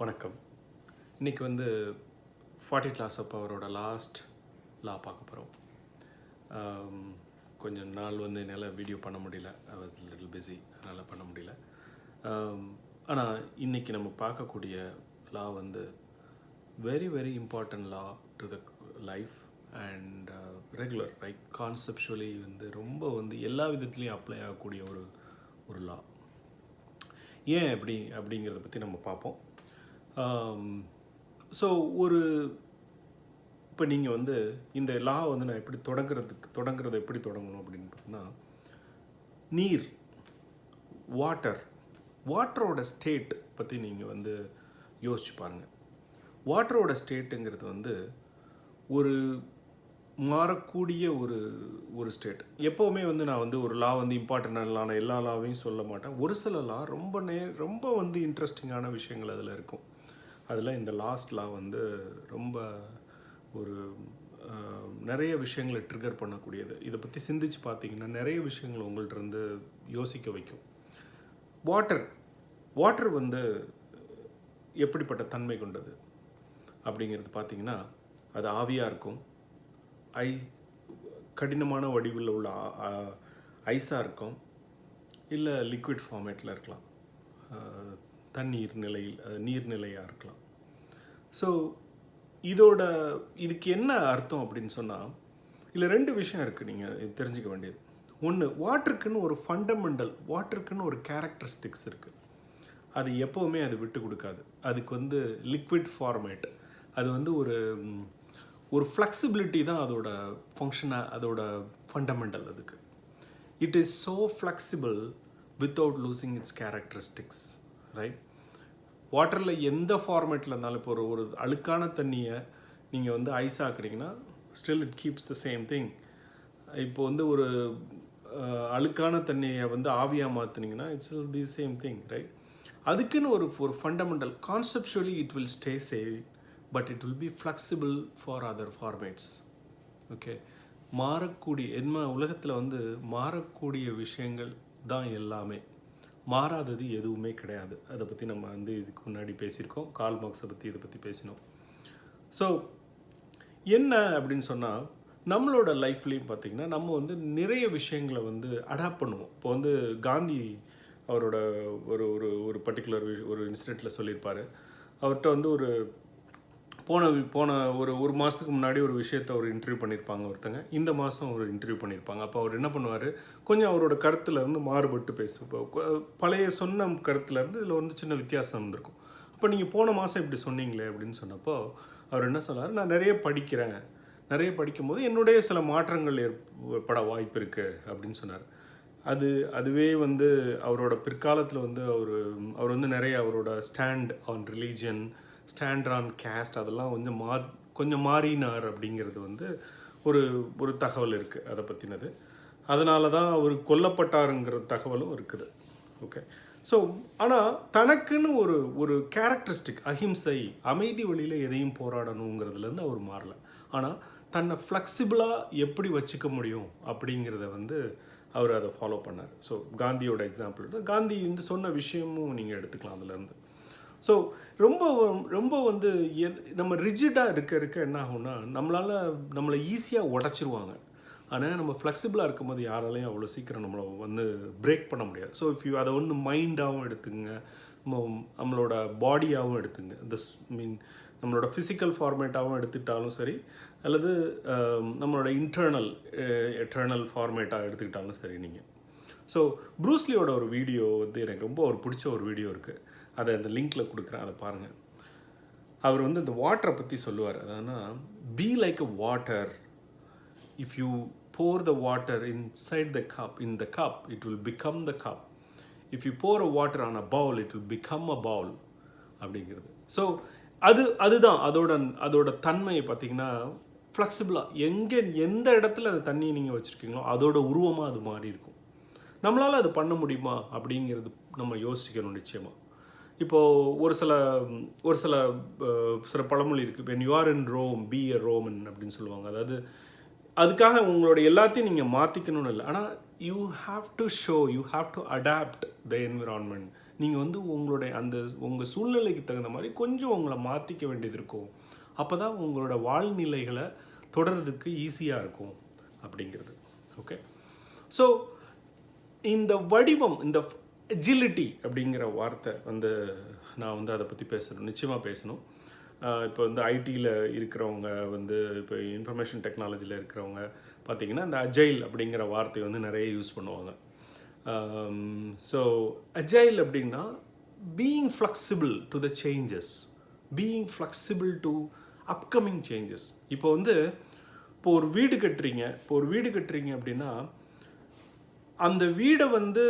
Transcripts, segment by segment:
வணக்கம். இன்றைக்கி வந்து ஃபார்ட்டி கிளாஸ் அப்போ அவரோட லாஸ்ட் லா பார்க்க போகிறோம் கொஞ்சம் நாள் வந்து என்னால் வீடியோ பண்ண முடியல. ஐ வாஸ் லிட்டில் பிஸி அதனால் பண்ண முடியல. ஆனால் இன்னைக்கு நம்ம பார்க்கக்கூடிய லா வந்து very very important law to the life and regular like conceptually வந்து ரொம்ப வந்து எல்லா விதத்துலேயும் அப்ளை ஆகக்கூடிய ஒரு ஒரு லா ஏன் அப்படி அப்படிங்கிறத பற்றி நம்ம பார்ப்போம். Um, ஸோ ஒரு இப்போ நீங்கள் வந்து இந்த லா வந்து நான் எப்படி தொடங்குறதுக்கு தொடங்குறதை எப்படி தொடங்கணும் அப்படின்னு பார்த்தீங்கன்னா நீர் வாட்டர் வாட்டரோட ஸ்டேட் பற்றி நீங்கள் வந்து யோசிச்சு பாருங்கள் வாட்டரோட ஸ்டேட்டுங்கிறது வந்து ஒரு மாறக்கூடிய ஒரு ஒரு ஸ்டேட் எப்போவுமே வந்து நான் வந்து ஒரு லா வந்து இம்பார்ட்டண்டான எல்லா லாவையும் சொல்ல மாட்டேன். ஒரு சில லா ரொம்ப நே ரொம்ப வந்து இன்ட்ரெஸ்டிங்கான விஷயங்கள் அதில் இருக்கும். அதில் இந்த லாஸ்ட் லா வந்து ரொம்ப ஒரு நிறைய விஷயங்களை ட்ரிகர் பண்ணக்கூடியது. இதை பற்றி சிந்திச்சு பார்த்தீங்கன்னா நிறைய விஷயங்கள் உங்கள்கிட்ட இருந்து யோசிக்க வைக்கும். வாட்டர் வாட்டர் வந்து எப்படிப்பட்ட தன்மை கொண்டது? அப்படிங்கிறது பார்த்திங்கன்னா அது ஆவியாக இருக்கும். ஐஸ் கடினமான வடிவில் உள்ள ஐஸாக இருக்கும். இல்லை லிக்விட் ஃபார்மேட்டில் இருக்கலாம். தண்ணீர் நிலையில் நீர்நிலையாக இருக்கலாம். ஸோ இதோட இதுக்கு என்ன அர்த்தம் அப்படின்னு சொன்னால் இதில் ரெண்டு விஷயம் இருக்குது நீங்கள் தெரிஞ்சுக்க வேண்டியது. ஒன்று வாட்டருக்குன்னு ஒரு ஃபண்டமெண்டல் வாட்டருக்குன்னு ஒரு கேரக்டரிஸ்டிக்ஸ் இருக்குது அது எப்போவுமே அது விட்டு கொடுக்காது. அதுக்கு வந்து லிக்விட் ஃபார்மேட் அது வந்து ஒரு ஒரு ஃப்ளெக்சிபிலிட்டி தான் அதோட ஃபங்க்ஷனாக அதோட ஃபண்டமெண்டல் அதுக்கு. It is so flexible without losing its characteristics right வாட்டரில் எந்த ஃபார்மேட்டில் இருந்தாலும் இப்போ ஒரு ஒரு அழுக்கான தண்ணியை நீங்கள் வந்து ice ஆக்குறீங்கன்னா still it keeps the same thing இப்போ வந்து ஒரு அழுக்கான தண்ணியை வந்து ஆவியாக மாற்றினீங்கன்னா it's will be same thing right அதுக்குன்னு ஒரு ஒரு fundamental conceptually it will stay save but it will be flexible for other formats okay மாறக்கூடிய என்ன உலகத்தில் வந்து மாறக்கூடிய விஷயங்கள் தான் எல்லாமே. மாறாதது எதுவுமே கிடையாது. அதை பற்றி நம்ம வந்து இதுக்கு முன்னாடி பேசியிருக்கோம். கால் மார்க்ஸை பற்றி இதை பற்றி பேசினோம். ஸோ என்ன அப்படின்னு சொன்னால் நம்மளோட லைஃப்லேயும் பார்த்திங்கன்னா நம்ம வந்து நிறைய விஷயங்களை வந்து அடாப்ட் பண்ணுவோம். இப்போ வந்து காந்தி அவரோட ஒரு ஒரு ஒரு பர்டிகுலர் ஒரு இன்சிடெண்ட்டில் சொல்லியிருப்பார். அவர்கிட்ட வந்து ஒரு போன வி- போன ஒரு ஒரு மாதத்துக்கு முன்னாடி ஒரு விஷயத்த ஒரு இன்டர்வியூ பண்ணியிருப்பாங்க ஒருத்தங்க. இந்த மாதம் ஒரு இன்டர்வியூ பண்ணியிருப்பாங்க அப்போ அவர் என்ன பண்ணுவார்? கொஞ்சம் அவரோட கருத்துலேருந்து மாறுபட்டு பேசுவோம் பழைய சொன்ன கருத்துலேருந்து இதில் வந்து சின்ன வித்தியாசம் இருந்திருக்கும். அப்போ நீங்கள் போன மாதம் இப்படி சொன்னீங்களே அப்படின்னு சொன்னப்போ அவர் என்ன சொன்னார்? நான் நிறைய படிக்கிறேன். நிறைய படிக்கும்போது என்னுடைய சில மாற்றங்கள் ஏற்பட வாய்ப்பு இருக்குது அப்படின்னு சொன்னார். அது அதுவே வந்து அவரோட பிற்காலத்தில் வந்து அவர் அவர் வந்து நிறைய அவரோட stand on religion stand on caste அதெல்லாம் கொஞ்சம் மா கொஞ்சம் மாறினார் அப்படிங்கிறது வந்து ஒரு ஒரு தகவல் இருக்குது அதை பற்றினது அதனால தான் அவர் கொல்லப்பட்டாருங்கிற தகவலும் இருக்குது. ஓகே ஸோ ஆனால் தனக்குன்னு ஒரு ஒரு கேரக்டரிஸ்டிக் அஹிம்சை அமைதி வழியில் எதையும் போராடணுங்கிறதுலேருந்து அவர் மாறல. ஆனால் தன்னை ஃப்ளெக்சிபிளாக எப்படி வச்சுக்க முடியும் அப்படிங்கிறத வந்து அவர் அதை ஃபாலோ பண்ணார். ஸோ காந்தியோட எக்ஸாம்பிள் காந்தி வந்து சொன்ன விஷயமும் நீங்கள் எடுத்துக்கலாம் அதுலேருந்து ஸோ ரொம்ப ரொம்ப வந்து நம்ம ரிஜிடாக இருக்க இருக்க என்ன ஆகும்னா நம்மளால் நம்மளை ஈஸியாக உடச்சிருவாங்க. ஆனால் நம்ம ஃப்ளெக்சிபிளாக இருக்கும்போது யாராலையும் அவ்வளோ சீக்கிரம் நம்மளை வந்து பிரேக் பண்ண முடியாது. ஸோ இஃப் யூ அதை வந்து மைண்டாகவும் எடுத்துங்க நம்ம நம்மளோட பாடியாகவும் எடுத்துங்க. இந்த மீன் நம்மளோட ஃபிசிக்கல் ஃபார்மேட்டாகவும் எடுத்துக்கிட்டாலும் சரி அல்லது நம்மளோட இன்டர்னல் எட்டர்னல் ஃபார்மேட்டாக எடுத்துக்கிட்டாலும் சரி நீங்கள் ஸோ ப்ரூஸ்லியோட ஒரு வீடியோ வந்து எனக்கு ரொம்ப ஒரு பிடிச்ச ஒரு வீடியோ இருக்குது அதை அந்த லிங்க்கில் கொடுக்குறேன் அதை பாருங்கள் அவர் வந்து இந்த வாட்டரை பற்றி சொல்லுவார். அதானா be like a water if you pour the water inside the cup in the cup it will become the cup if you pour a water on a bowl it will become a bowl அப்படிங்கிறது. So அது அதுதான் அதோட அதோட தன்மையை பார்த்தீங்கன்னா ஃப்ளெக்சிபிளாக எங்கே எந்த இடத்துல அந்த தண்ணியை நீங்கள் வச்சுருக்கீங்களோ அதோட உருவமாக அது மாறி இருக்கும் நம்மளால் அது பண்ண முடியுமா? அப்படிங்கிறது நம்ம யோசிக்கணும் நிச்சயமாக இப்போது ஒரு சில ஒரு சில சில பழமொழி இருக்குது when you are in Rome be a Roman அப்படின்னு சொல்லுவாங்க. அதாவது அதுக்காக உங்களோட எல்லாத்தையும் நீங்கள் மாற்றிக்கணும்னு இல்லை. ஆனால் you have to show you have to adapt the environment நீங்கள் வந்து உங்களுடைய அந்த உங்கள் சூழ்நிலைக்கு தகுந்த மாதிரி கொஞ்சம் உங்களை மாற்றிக்க வேண்டியது இருக்கும். அப்போ தான் உங்களோட வாழ்நிலைகளை தொடர்றதுக்கு ஈஸியாக இருக்கும் அப்படிங்கிறது. ஓகே ஸோ இந்த வடிவம் இந்த எஜிலிட்டி அப்படிங்கிற வார்த்தை வந்து நான் வந்து அதை பற்றி பேசணும் நிச்சயமாக பேசணும். இப்போ வந்து ஐடியில் இருக்கிறவங்க வந்து இப்போ இன்ஃபர்மேஷன் டெக்னாலஜியில் இருக்கிறவங்க பார்த்தீங்கன்னா அந்த அஜைல் அப்படிங்கிற வார்த்தையை வந்து நிறைய யூஸ் பண்ணுவாங்க. ஸோ அஜைல் அப்படின்னா being flexible to the changes being flexible to upcoming changes இப்போ வந்து இப்போ ஒரு வீடு கட்டுறீங்க இப்போ ஒரு வீடு கட்டுறீங்க அப்படின்னா அந்த வீடை வந்து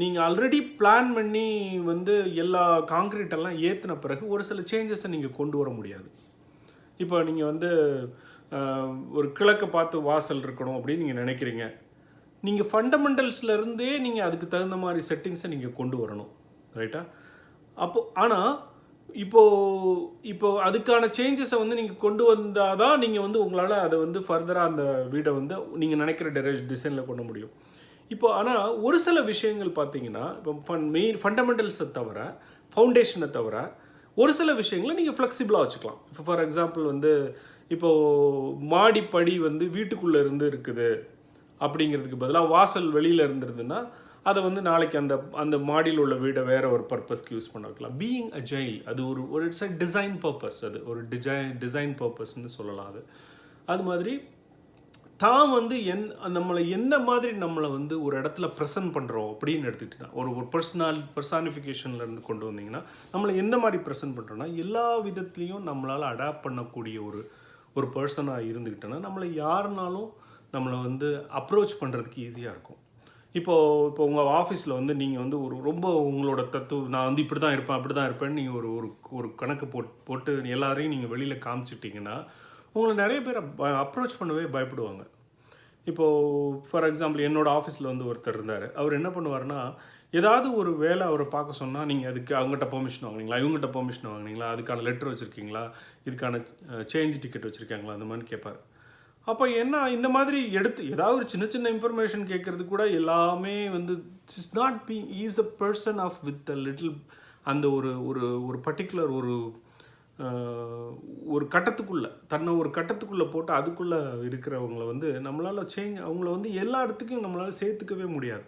நீங்கள் ஆல்ரெடி பிளான் பண்ணி வந்து எல்லா காங்க்ரீட் எல்லாம் ஏற்றின பிறகு ஒரு சில சேஞ்சஸை நீங்கள் கொண்டு வர முடியாது. இப்போ நீங்கள் வந்து ஒரு கிழக்கை பார்த்து வாசல் இருக்கணும் அப்படின்னு நீங்கள் நினைக்கிறீங்க. நீங்கள் ஃபண்டமெண்டல்ஸ்லேருந்தே நீங்கள் அதுக்கு தகுந்த மாதிரி செட்டிங்ஸை நீங்கள் கொண்டு வரணும். ரைட்டா அப்போ ஆனால் இப்போது இப்போ அதுக்கான சேஞ்சஸை வந்து நீங்கள் கொண்டு வந்தால் தான் நீங்கள் வந்து உங்களால் அதை வந்து ஃபர்தராக அந்த வீடை வந்து நீங்கள் நினைக்கிற டெரேஜ் டிசைனில் கொண்டு முடியும். இப்போ ஆனால் ஒரு சில விஷயங்கள் பார்த்தீங்கன்னா இப்போ ஃபன் மெயின் ஃபண்டமெண்டல்ஸை தவிர ஃபவுண்டேஷனை தவிர ஒரு சில விஷயங்களை நீங்கள் ஃப்ளெக்சிபிளாக வச்சுக்கலாம். இப்போ ஃபார் எக்ஸாம்பிள் வந்து இப்போது மாடிப்படி வந்து வீட்டுக்குள்ளே இருந்து இருக்குது அப்படிங்கிறதுக்கு பதிலாக வாசல் வெளியில் இருந்துருதுன்னா அதை வந்து நாளைக்கு அந்த அந்த மாடியில் உள்ள வீடை வேற ஒரு பர்பஸ்க்கு யூஸ் பண்ண வைக்கலாம். பீயிங் அஜைல் அது ஒரு ஒரு இட்ஸ் அ டிசைன் பர்பஸ் அது ஒரு டிசைன் டிசைன் பர்பஸ்ன்னு சொல்லலாம் அது. அது மாதிரி தான் வந்து என் நம்மளை எந்த மாதிரி நம்மளை வந்து ஒரு இடத்துல ப்ரெசன்ட் பண்ணுறோம் அப்படின்னு எடுத்துக்கிட்டா ஒரு ஒரு பர்சனால் பர்சானிஃபிகேஷன்லேருந்து கொண்டு வந்தீங்கன்னா நம்மளை எந்த மாதிரி ப்ரெசன்ட் பண்ணுறோன்னா எல்லா விதத்துலேயும் நம்மளால் அடாப்ட் பண்ணக்கூடிய ஒரு ஒரு பர்சனாக இருந்துக்கிட்டோன்னா நம்மளை யாருனாலும் நம்மளை வந்து அப்ரோச் பண்ணுறதுக்கு ஈஸியாக இருக்கும். இப்போது இப்போ உங்கள் ஆஃபீஸில் வந்து நீங்கள் வந்து ஒரு ரொம்ப உங்களோட தத்துவம் நான் வந்து இப்படி தான் இருப்பேன் அப்படி தான் இருப்பேன்னு நீங்கள் ஒரு ஒரு ஒரு கணக்கு போட் போட்டு எல்லாரையும் நீங்கள் வெளியில் காமிச்சிட்டிங்கன்னா உங்களை நிறைய பேர் அப்ரோச் பண்ணவே பயப்படுவாங்க. இப்போது ஃபார் எக்ஸாம்பிள் என்னோடய ஆஃபீஸில் வந்து ஒருத்தர் இருந்தார். அவர் என்ன பண்ணுவார்னா ஏதாவது ஒரு வேலை அவரை பார்க்க சொன்னால் நீங்கள் அதுக்கு அவங்ககிட்ட பெர்மிஷன் வாங்குனீங்களா? இவங்ககிட்ட பெர்மிஷன் வாங்குனீங்களா? அதுக்கான லெட்டர் வச்சுருக்கீங்களா? இதுக்கான சேஞ்ச் டிக்கெட் வச்சுருக்காங்களா? அந்த மாதிரி கேட்பார் அப்போ என்ன இந்த மாதிரி எடுத்து ஏதாவது ஒரு சின்ன சின்ன இன்ஃபர்மேஷன் கேட்குறது கூட எல்லாமே வந்து is not be is a person of with a little அந்த ஒரு ஒரு ஒரு பர்டிகுலர் ஒரு ஒரு கட்டத்துக்குள்ளே தன்னை ஒரு கட்டத்துக்குள்ளே போட்டு அதுக்குள்ளே இருக்கிறவங்கள வந்து நம்மளால் சேஞ்ச் அவங்கள வந்து எல்லா இடத்துக்கும் நம்மளால் சேர்த்துக்கவே முடியாது.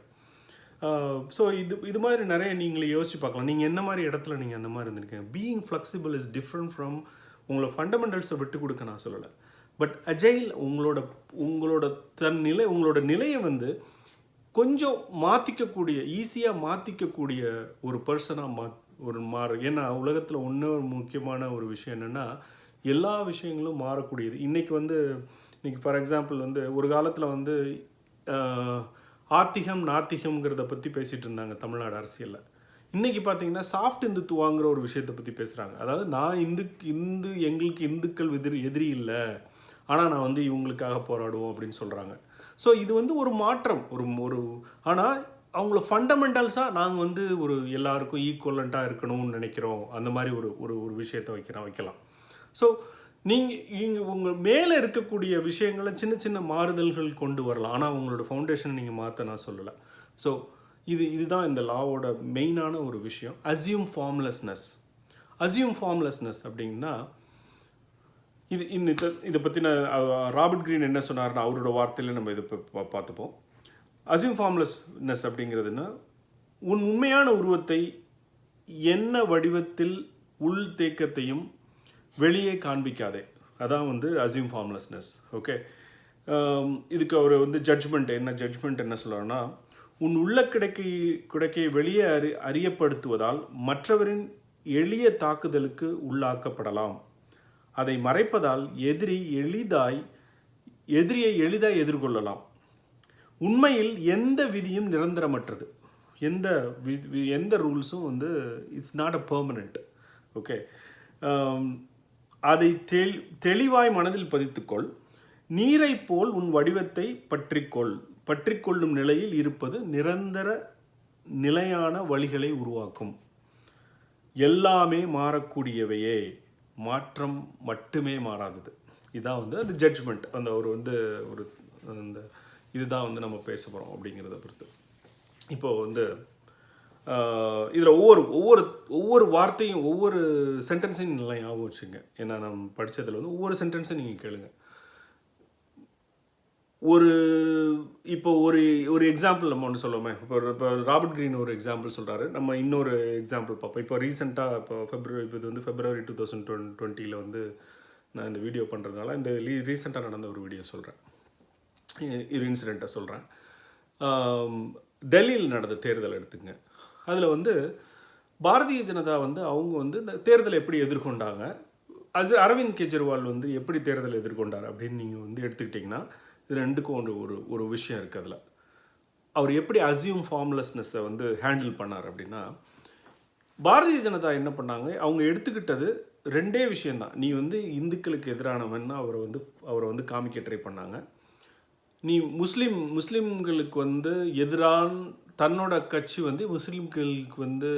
ஸோ இது இது மாதிரி நிறைய நீங்களே யோசிச்சு பார்க்கலாம். நீங்கள் என்ன மாதிரி இடத்துல நீங்கள் அந்த மாதிரி இருந்திருக்கீங்க? Being flexible is different from உங்களை ஃபண்டமெண்டல்ஸை விட்டு கொடுக்க நான் சொல்லலை. பட் அஜைல் உங்களோட உங்களோட தன் நிலை உங்களோட நிலையை வந்து கொஞ்சம் மாற்றிக்கக்கூடிய ஈஸியாக மாற்றிக்கக்கூடிய ஒரு பர்சனாக மா ஒரு மாறு. ஏன்னா உலகத்தில் இன்னொரு முக்கியமான ஒரு விஷயம் என்னென்னா எல்லா விஷயங்களும் மாறக்கூடியது. இன்றைக்கி வந்து இன்றைக்கி ஃபார் எக்ஸாம்பிள் வந்து ஒரு காலத்தில் வந்து ஆத்திகம் நாத்திகம்ங்கிறத பற்றி பேசிகிட்டு இருந்தாங்க தமிழ்நாடு அரசியலில். இன்றைக்கி பார்த்தீங்கன்னா சாஃப்ட் இந்துத்துவாங்கிற ஒரு விஷயத்தை பற்றி பேசுகிறாங்க அதாவது நான் இந்து இந்து எங்களுக்கு இந்துக்கள் எதிரி எதிரி இல்லை. ஆனால் நான் வந்து இவங்களுக்காக போராடுவோம் அப்படின்னு சொல்கிறாங்க ஸோ இது வந்து ஒரு மாற்றம். ஒரு ஒரு ஆனால் அவங்கள ஃபண்டமெண்டல்ஸாக நாங்கள் வந்து ஒரு எல்லாருக்கும் ஈக்குவலண்ட்டாக இருக்கணும்னு நினைக்கிறோம். அந்த மாதிரி ஒரு ஒரு ஒரு விஷயத்தை வைக்கிறோம் வைக்கலாம். ஸோ நீங்கள் இங்கே உங்கள் மேலே இருக்கக்கூடிய விஷயங்களை சின்ன சின்ன மாறுதல்கள் கொண்டு வரலாம். ஆனால் உங்களோட ஃபவுண்டேஷனை நீங்கள் மாற்ற நான் சொல்லலை. ஸோ இது இதுதான் இந்த லாவோட மெயினான ஒரு விஷயம். அசியூம் ஃபார்ம்லெஸ்னஸ் அசியூம் ஃபார்ம்லெஸ்னஸ் அப்படின்னா இது இந்த இதை பற்றின ராபர்ட் கிரீன் என்ன சொன்னார்னா அவரோட வார்த்தையில் நம்ம இதை பார்த்துப்போம். அசியூம் ஃபார்ம்லெஸ்னஸ் அப்படிங்கிறதுன்னா உன் உண்மையான உருவத்தை என்ன வடிவத்தில் உள் தேக்கத்தையும் வெளியே காண்பிக்காதே. அதான் வந்து அசியூம் ஃபார்ம்லெஸ்னஸ் ஓகே இதுக்கு அவர் வந்து ஜட்ஜ்மெண்ட் என்ன ஜட்ஜ்மெண்ட் என்ன சொல்கிறார்னா உன் உள்ள கிடைக்கை கிடைக்கை வெளியே அறி அறியப்படுத்துவதால் மற்றவரின் எளிய தாக்குதலுக்கு உள்ளாக்கப்படலாம். அதை மறைப்பதால் எதிரி எளிதாய் எதிரியை எளிதாய் எதிர்கொள்ளலாம். உண்மையில் எந்த விதியும் நிரந்தரமற்றது. எந்த வி- எந்த ரூல்ஸும் வந்து it's not a permanent okay அதை தெள் தெளிவாய் மனதில் பதித்துக்கொள். நீரைப் போல் உன் வடிவத்தை பற்றிக்கொள். பற்றிக்கொள்ளும் நிலையில் இருப்பது நிரந்தர நிலையான வழிகளை உருவாக்கும். எல்லாமே மாறக்கூடியவையே. மாற்றம் மட்டுமே மாறாதது. இதான் வந்து அந்த ஜட்ஜ்மெண்ட் அந்த ஒரு வந்து ஒரு அந்த இதுதான் வந்து நம்ம பேச போகிறோம் அப்படிங்கிறத பொறுத்து. இப்போ வந்து இதில் ஒவ்வொரு ஒவ்வொரு ஒவ்வொரு வார்த்தையும் ஒவ்வொரு சென்டென்ஸையும் நல்லா ஞாபகம் வச்சுங்க ஏன்னா நம்ம படித்ததில் வந்து ஒவ்வொரு சென்டென்ஸையும் நீங்கள் கேளுங்கள் ஒரு இப்போ ஒரு ஒரு எக்ஸாம்பிள் நம்ம ஒன்று சொல்லுவோமே. இப்போ ஒரு- இப்போ ராபர்ட் கிரீன் ஒரு எக்ஸாம்பிள் சொல்கிறாரு நம்ம இன்னொரு எக்ஸாம்பிள் பார்ப்போம். இப்போ ரீசெண்டாக இப்போ ஃபெப்ரவரி இப்போ இது வந்து ஃபெப்ரவரி டூ தௌசண்ட் டுவென் டுவெண்ட்டியில் வந்து நான் இந்த வீடியோ பண்ணுறதுனால இந்த லீ ரீசெண்டாக நடந்த ஒரு வீடியோ சொல்கிறேன் இரு இன்சிடெண்ட்டை சொல்கிறேன் டெல்லியில் நடந்த தேர்தல் எடுத்துங்க. அதில் வந்து பாரதிய ஜனதா வந்து அவங்க வந்து இந்த தேர்தலை எப்படி எதிர்கொண்டாங்க அது அரவிந்த் கெஜ்ரிவால் வந்து எப்படி தேர்தலை எதிர்கொண்டார் அப்படின்னு நீங்கள் வந்து எடுத்துக்கிட்டிங்கன்னா இது ரெண்டுக்கும் ஒரு ஒரு ஒரு விஷயம் இருக்குது அதில். அவர் எப்படி அசியூம் ஃபார்ம்லெஸ்னஸை வந்து ஹேண்டில் பண்ணார் அப்படின்னா பாரதிய ஜனதா என்ன பண்ணாங்க அவங்க எடுத்துக்கிட்டது ரெண்டே விஷயந்தான் நீ வந்து இந்துக்களுக்கு எதிரானவன் அவரை வந்து அவரை வந்து காமிக்க ட்ரை பண்ணாங்க. நீ முஸ்லீம் முஸ்லீம்களுக்கு வந்து எதிரான தன்னோட கட்சி வந்து முஸ்லீம்களுக்கு வந்து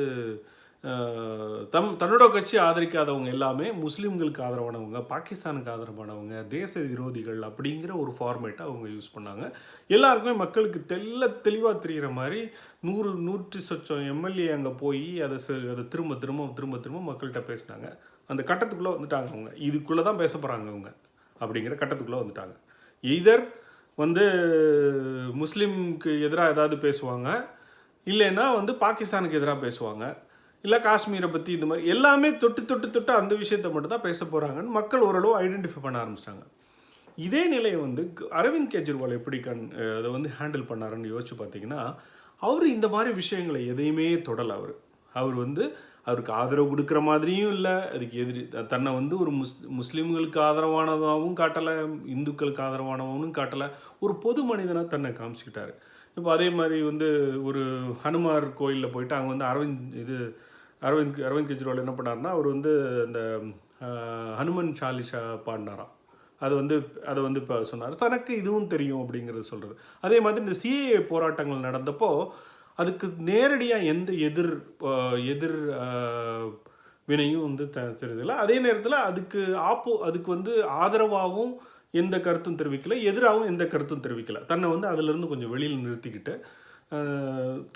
தம் தன்னோட கட்சி ஆதரிக்காதவங்க எல்லாமே முஸ்லீம்களுக்கு ஆதரவானவங்க பாகிஸ்தானுக்கு ஆதரவானவங்க தேச விரோதிகள் அப்படிங்கிற ஒரு ஃபார்மேட்டை அவங்க யூஸ் பண்ணாங்க. எல்லாருக்குமே மக்களுக்கு தெல்ல தெளிவாக தெரிகிற மாதிரி நூறு நூற்றி சொச்சம் எம்எல்ஏ அங்கே போய் அதை ச- அதை திரும்ப திரும்ப திரும்ப திரும்ப மக்கள்கிட்ட பேசினாங்க. அந்த கட்டத்துக்குள்ளே வந்துட்டாங்க அவங்க. இதுக்குள்ளே தான் பேச போகிறாங்க அவங்க அப்படிங்கிற கட்டத்துக்குள்ளே வந்துட்டாங்க. எய்தர் வந்து முஸ்லீம்க்கு எதிராக ஏதாவது பேசுவாங்க இல்லைன்னா வந்து பாகிஸ்தானுக்கு எதிராக பேசுவாங்க. இல்லை காஷ்மீரை பற்றி இந்த மாதிரி எல்லாமே தொட்டு தொட்டு தொட்டு அந்த விஷயத்தை மட்டும் தான் பேச போகிறாங்கன்னு மக்கள் ஓரளவு ஐடென்டிஃபை பண்ண ஆரம்பிச்சிட்டாங்க. இதே நிலையை வந்து அரவிந்த் கெஜ்ரிவால் எப்படி கண் அதை வந்து ஹேண்டில் பண்ணாருன்னு யோசிச்சு பார்த்தீங்கன்னா அவர் இந்த மாதிரி விஷயங்களை எதையுமே தொடலை அவர். அவர் வந்து அவருக்கு ஆதரவு கொடுக்குற மாதிரியும் இல்லை அதுக்கு எதிரி த- தன்னை வந்து ஒரு முஸ் முஸ்லீம்களுக்கு ஆதரவானதாகவும் காட்டலை இந்துக்களுக்கு ஆதரவானவனும் காட்டலை ஒரு பொது மனிதனாக தன்னை காமிச்சிக்கிட்டாரு. இப்போ அதே மாதிரி வந்து ஒரு ஹனுமார் கோயிலில் போயிட்டு அங்கே வந்து அரவிந்த் இது அரவிந்த் அரவிந்த் கெஜ்ரிவால் என்ன பண்ணாருன்னா அவர் வந்து அந்த ஹனுமன் சாலிஷா பாடினாராம். அது வந்து அதை வந்து இப்போ சொன்னார். தனக்கு இதுவும் தெரியும் அப்படிங்கிறத சொல்கிறது அதே மாதிரி இந்த சிஏஏ போராட்டங்கள் நடந்தப்போ அதுக்கு நேரடியாக எந்த எதிர் எதிர் வினையும் வந்து த தெரியுதில்ல அதே நேரத்தில் அதுக்கு ஆப்போ அதுக்கு வந்து ஆதரவாகவும் எந்த கருத்தும் தெரிவிக்கல. எதிராகவும் எந்த கருத்தும் தெரிவிக்கல. தன்னை வந்து அதிலிருந்து கொஞ்சம் வெளியில் நிறுத்திக்கிட்டு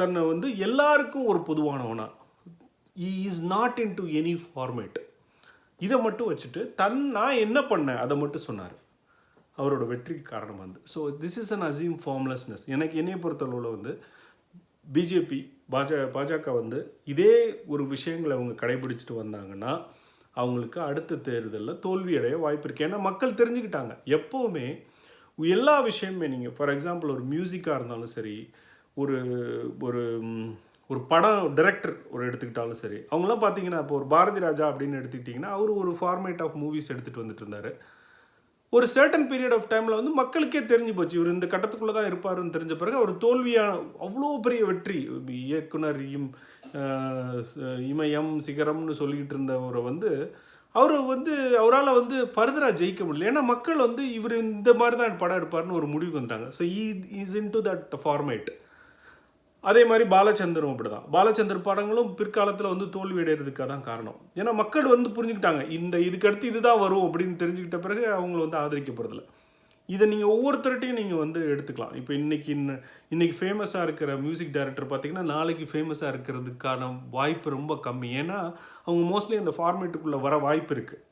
தன்னை வந்து எல்லாருக்கும் ஒரு பொதுவானவனாக is not into any format இதை மட்டும் வச்சுட்டு தன் நான் என்ன பண்ணேன் அதை மட்டும் சொன்னார். அவரோட வெற்றிக்கு காரணம் வந்து. ஸோ திஸ் இஸ் அன் அசீம் ஃபார்ம்லெஸ்னஸ் எனக்கு என்னைய பொறுத்தளவில் வந்து பிஜேபி பாஜக பாஜக வந்து இதே ஒரு விஷயங்களை அவங்க கடைபிடிச்சிட்டு வந்தாங்கன்னா அவங்களுக்கு அடுத்த தேர்தலில் தோல்வியடைய வாய்ப்பு இருக்குது ஏன்னா மக்கள் தெரிஞ்சுக்கிட்டாங்க. எப்போவுமே எல்லா விஷயமே நீங்கள் ஃபார் எக்ஸாம்பிள் ஒரு மியூசிக்காக இருந்தாலும் சரி ஒரு ஒரு ஒரு படம் டிரெக்டர் ஒரு எடுத்துக்கிட்டாலும் சரி. அவங்களாம் பார்த்தீங்கன்னா இப்போ ஒரு பாரதி ராஜா அப்படின்னு எடுத்துக்கிட்டிங்கன்னா அவர் ஒரு ஃபார்மேட் ஆஃப் மூவிஸ் எடுத்துகிட்டு வந்துட்டு இருந்தார். ஒரு சர்டன் பீரியட் ஆஃப் டைமில் வந்து மக்களுக்கே தெரிஞ்சு போச்சு. இவர் இந்த கட்டத்துக்குள்ளே தான் இருப்பாருன்னு தெரிஞ்ச பிறகு அவர் தோல்வியான அவ்வளோ பெரிய வெற்றி இயக்குனர் இம் இமயம் சிகரம்னு சொல்லிக்கிட்டு இருந்தவரை வந்து அவர் வந்து அவரால் வந்து ஃபர்தராக ஜெயிக்க முடியல. ஏன்னா மக்கள் வந்து இவர் இந்த மாதிரி தான் படம் எடுப்பார்னு ஒரு முடிவுக்கு வந்துட்டாங்க. So he is into that format அதே மாதிரி பாலச்சந்தரும் அப்படிதான். பாலச்சந்திரன் படங்களும் பிற்காலத்தில் வந்து தோல்வி அடைகிறதுக்காக தான் காரணம். ஏன்னா மக்கள் வந்து புரிஞ்சுக்கிட்டாங்க இந்த இதுக்கு அடுத்து இதுதான் வரும் அப்படின்னு தெரிஞ்சுக்கிட்ட பிறகு அவங்கள வந்து ஆதரிக்க போகிறதில்ல இதை நீங்கள் ஒவ்வொருத்தர்கிட்டையும் நீங்கள் வந்து எடுத்துக்கலாம். இப்போ இன்னைக்கு இன்ன- இன்றைக்கி ஃபேமஸாக இருக்கிற மியூசிக் டைரக்டர் பார்த்தீங்கன்னா நாளைக்கு ஃபேமஸாக இருக்கிறதுக்கான வாய்ப்பு ரொம்ப கம்மி. ஏன்னா அவங்க மோஸ்ட்லி அந்த ஃபார்மேட்டுக்குள்ளே வர வாய்ப்பு இருக்குது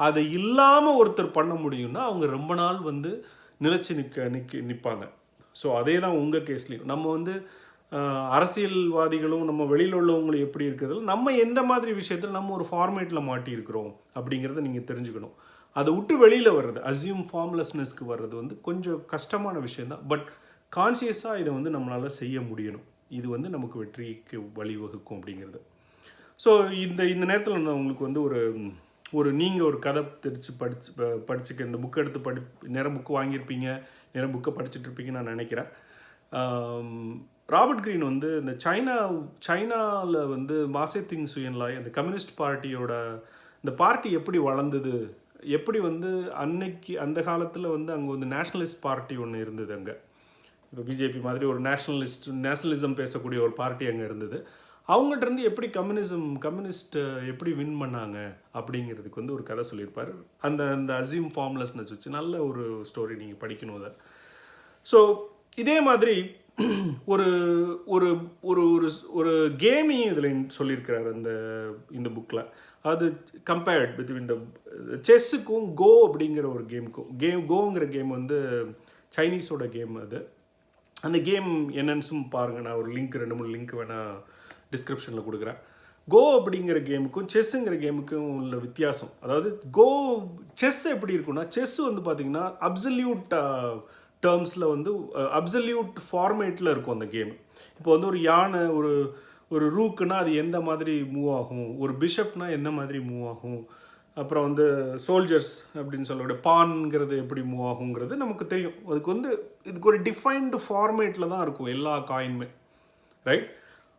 அதை இல்லாமல் ஒருத்தர் பண்ண முடியும்னா அவங்க ரொம்ப நாள் வந்து நிலச்சி நிற்க நிற்க நிற்பாங்க ஸோ அதே தான் உங்கள் கேஸ்லேயும் நம்ம வந்து அரசியல்வாதிகளும் நம்ம வெளியில் உள்ளவங்களும் எப்படி இருக்கிறது? நம்ம எந்த மாதிரி விஷயத்தில் நம்ம ஒரு ஃபார்மேட்டில் மாட்டியிருக்கிறோம் அப்படிங்கிறத நீங்கள் தெரிஞ்சுக்கணும். அதை விட்டு வெளியில் வர்றது அசியூம் ஃபார்ம்லெஸ்னஸ்க்கு வர்றது வந்து கொஞ்சம் கஷ்டமான விஷயந்தான் பட் கான்சியஸாக இதை வந்து நம்மளால் செய்ய முடியணும். இது வந்து நமக்கு வெற்றிக்கு வழிவகுக்கும் அப்படிங்கிறது. ஸோ இந்த இந்த நேரத்தில் நான் உங்களுக்கு வந்து ஒரு ஒரு நீங்கள் ஒரு கதை தெரிச்சு படிச்சு படிச்சுக்க இந்த புக்கை எடுத்து படி நேரம் புக்கு வாங்கியிருப்பீங்க நேரம் புக்கை படிச்சுட்டு இருப்பீங்கன்னு நான் நினைக்கிறேன். ராபர்ட் கிரீன் வந்து இந்த சைனா சைனாவில் வந்து மாசேத்திங் சுயன்லாய் அந்த கம்யூனிஸ்ட் பார்ட்டியோட இந்த பார்ட்டி எப்படி வளர்ந்தது? எப்படி வந்து அன்னைக்கு அந்த காலத்தில் வந்து அங்கே வந்து நேஷ்னலிஸ்ட் பார்ட்டி ஒன்று இருந்தது அங்கே. இப்போ பிஜேபி மாதிரி ஒரு நேஷ்னலிஸ்ட் நேஷ்னலிசம் பேசக்கூடிய ஒரு பார்ட்டி அங்கே இருந்தது. அவங்கள்ட்ட இருந்து எப்படி கம்யூனிசம் கம்யூனிஸ்ட் எப்படி வின் பண்ணாங்க? அப்படிங்கிறதுக்கு வந்து ஒரு கதை சொல்லியிருப்பார். அந்த அந்த அசியூம் ஃபார்ம்லெஸ்னஸ் வச்சு நல்ல ஒரு ஸ்டோரி நீங்கள் படிக்கணும் அதை. ஸோ இதே மாதிரி ஒரு ஒரு ஒரு ஒரு ஒரு கேமையும் இதில் சொல்லியிருக்கிறார் அந்த இந்த புக்கில் அது கம்பேர்ட் பிட்வீன் த செஸ்ஸுக்கும் கோ அப்படிங்கிற ஒரு கேமுக்கும் கேம் கோங்கிற கேம் வந்து சைனீஸோட கேம் அது. அந்த கேம் என்னன்னு பாருங்கள் நான் ஒரு லிங்க் ரெண்டு மூணு லிங்க் வேணால் டிஸ்கிரிப்ஷனில் கொடுக்குறேன். கோ அப்படிங்கிற கேமுக்கும் செஸ்ஸுங்கிற கேமுக்கும் உள்ள வித்தியாசம். அதாவது கோ செஸ் எப்படி இருக்கும்னா செஸ் வந்து பார்த்திங்கன்னா அப்சல்யூட் டேர்ம்ஸில் வந்து அப்சல்யூட் ஃபார்மேட்டில் இருக்கும் அந்த கேம் இப்போ வந்து ஒரு யானை ஒரு ஒரு ரூக்குன்னா அது எந்த மாதிரி மூவ் ஆகும்? ஒரு பிஷப்னா எந்த மாதிரி மூவ் ஆகும்? அப்புறம் வந்து சோல்ஜர்ஸ் அப்படின்னு சொல்லக்கூடிய பான்ங்கிறது எப்படி மூவ் ஆகுங்கிறது நமக்கு தெரியும். அதுக்கு வந்து இதுக்கு ஒரு டிஃபைன்டு ஃபார்மேட்டில் தான் இருக்கும் எல்லா காயினுமே ரைட்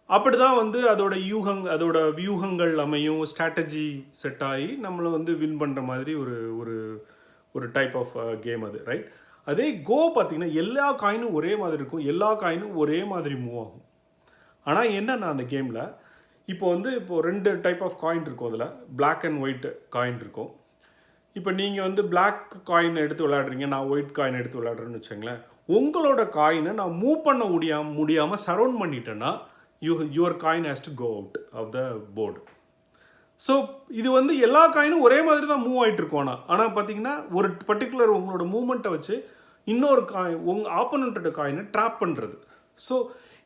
அப்படி தான் வந்து அதோட யூகங் அதோட வியூகங்கள் அமையும் ஸ்ட்ராட்டஜி செட் ஆகி நம்மளை வந்து வின் பண்ணுற மாதிரி ஒரு ஒரு ஒரு டைப் ஆஃப் கேம் அது. ரைட் அதே கோ பார்த்திங்கன்னா எல்லா காயினும் ஒரே மாதிரி இருக்கும். எல்லா காயினும் ஒரே மாதிரி மூவ் ஆகும். ஆனால் என்னென்னா அந்த கேமில் இப்போ வந்து இப்போ ரெண்டு டைப் ஆஃப் காயின் இருக்கும் அதில். பிளாக் அண்ட் ஒயிட் காயின் இருக்கும். இப்போ நீங்கள் வந்து பிளாக் காயின் எடுத்து விளையாடுறீங்க நான் ஒயிட் காயின் எடுத்து விளையாடுறேன்னு வச்சுங்களேன் உங்களோட காயினை நான் மூவ் பண்ண முடியாம முடியாமல் சரவுண்ட் பண்ணிட்டேன்னா you your coin has to go out of the board so இது வந்து எல்லா காயினும் ஒரே மாதிரி தான் மூவ் ஆகிட்டு இருக்கும் ஆனால் ஆனால் பார்த்தீங்கன்னா ஒரு பர்டிகுலர் உங்களோட மூமெண்ட்டை வச்சு இன்னொரு காயின் உங்கள் ஆப்போனண்ட்டோட காயினை ட்ராப் பண்ணுறது ஸோ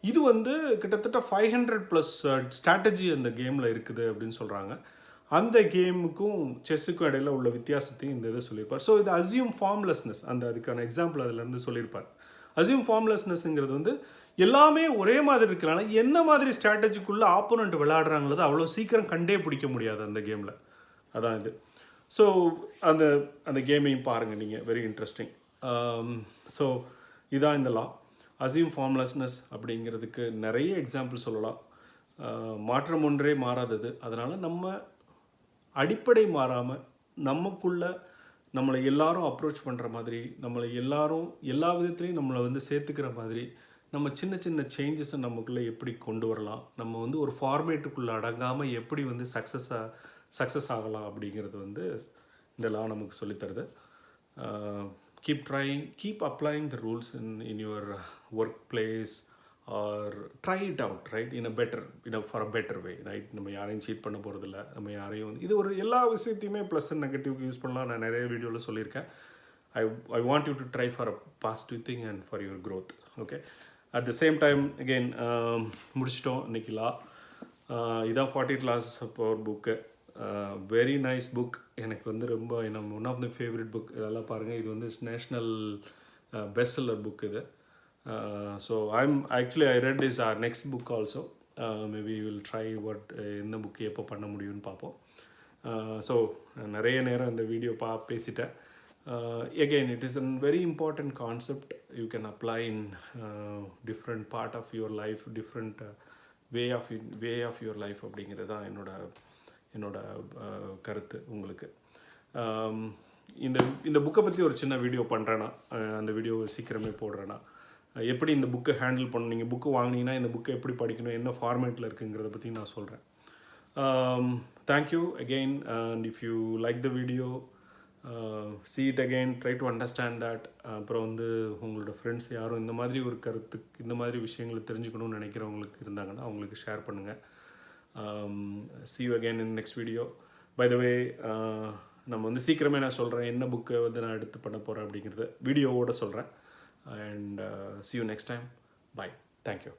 இது வந்து கிட்டத்தட்ட ஃபைவ் ஹண்ட்ரட் ப்ளஸ் ஸ்ட்ராட்டஜி அந்த கேமில் இருக்குது அப்படின்னு சொல்கிறாங்க அந்த கேமுக்கும் செஸ்ஸுக்கும் இடையில உள்ள வித்தியாசத்தையும் இந்த இதை சொல்லியிருப்பார். ஸோ இது அசியூம் ஃபார்ம்லெஸ்னஸ் அந்த அதுக்கான எக்ஸாம்பிள் அதிலேருந்து சொல்லியிருப்பார். அசியூம் ஃபார்ம்லெஸ்னஸ்ங்கிறது வந்து எல்லாமே ஒரே மாதிரி இருக்கலாம் என்ன எந்த மாதிரி ஸ்ட்ராட்டஜிக்குள்ளே ஆப்போனண்ட் விளையாடுறாங்கிறது அவ்வளோ சீக்கிரம் கண்டே பிடிக்க முடியாது அந்த கேமில் அதான் இது. ஸோ அந்த அந்த கேமையும் பாருங்கள் நீங்கள் வெரி இன்ட்ரெஸ்டிங் ஸோ um, இதான் இந்த லா அசியூம் ஃபார்ம்லெஸ்னஸ் அப்படிங்கிறதுக்கு நிறைய எக்ஸாம்பிள் சொல்லலாம். Uh, மாற்றம் ஒன்றே மாறாதது. அதனால் நம்ம அடிப்படை மாறாமல் நமக்குள்ள நம்மளை எல்லாரும் அப்ரோச் பண்ணுற மாதிரி நம்மளை எல்லாரும் எல்லா விதத்துலேயும் நம்மளை வந்து சேர்த்துக்கிற மாதிரி நம்ம சின்ன சின்ன சேஞ்சஸை நமக்குள்ளே எப்படி கொண்டு வரலாம்? நம்ம வந்து ஒரு ஃபார்மேட்டுக்குள்ளே அடங்காமல் எப்படி வந்து சக்ஸஸாக சக்ஸஸ் ஆகலாம் அப்படிங்கிறது வந்து இந்த லா நமக்கு சொல்லித்தருது keep trying keep applying the rules in in your work place or try it out right in a better in for a better way right நம்ம யாரையும் சீட் பண்ண போகிறதில்ல நம்ம யாரையும் வந்து இது ஒரு எல்லா விஷயத்தையுமே ப்ளஸ் அண்ட் நெகட்டிவ்க்கு யூஸ் பண்ணலாம். நான் நிறைய வீடியோவில் சொல்லியிருக்கேன். I I want you to try for a positive thing and for your growth okay at the same time again முடிச்சிட்டோம் இன்றைக்கி லா uh, இதான் forty class power book very nice book எனக்கு வந்து ரொம்ப என்ன one of the favourite book இதெல்லாம் பாருங்கள் இது வந்து நேஷ்னல் பெஸ்ட் செல்லர் புக் இது. So I'm actually I read is our next book also maybe will try what எந்த புக்கு எப்போ பண்ண முடியும்னு பார்ப்போம். Uh, ஸோ நிறைய நேரம் இந்த வீடியோ பா பேசிட்டேன். Uh, again it is a very important concept. You can apply in uh, different part of your life different uh, way of way of your life அப்படிங்கிறது தான் என்னோட என்னோட uh, கருத்து உங்களுக்கு. Um, இந்த இந்த புக்கை பற்றி ஒரு சின்ன வீடியோ பண்ணுறேன்னா uh, அந்த வீடியோ சீக்கிரமே போடுறேன்னா எப்படி இந்த புக்கை ஹேண்டில் பண்ணணும்? நீங்கள் புக்கு வாங்கினீங்கன்னா இந்த புக்கை எப்படி படிக்கணும்? என்ன ஃபார்மேட்டில் இருக்குங்கிறத பற்றி நான் சொல்கிறேன் thank you again and if you like the video see it again try to understand that அப்புறம் வந்து உங்களோட ஃப்ரெண்ட்ஸ் யாரும் இந்த மாதிரி ஒரு கருத்து இந்த மாதிரி விஷயங்களை தெரிஞ்சுக்கணும்னு நினைக்கிறவங்களுக்கு இருந்தாங்கன்னா அவங்களுக்கு ஷேர் பண்ணுங்கள் see you again in next video by the way நம்ம வந்து சீக்கிரமே நான் சொல்கிறேன் என்ன புக்கை வந்து நான் எடுத்து பண்ண போகிறேன் அப்படிங்கிறத வீடியோவோட சொல்கிறேன் and see uh, you next time bye thank you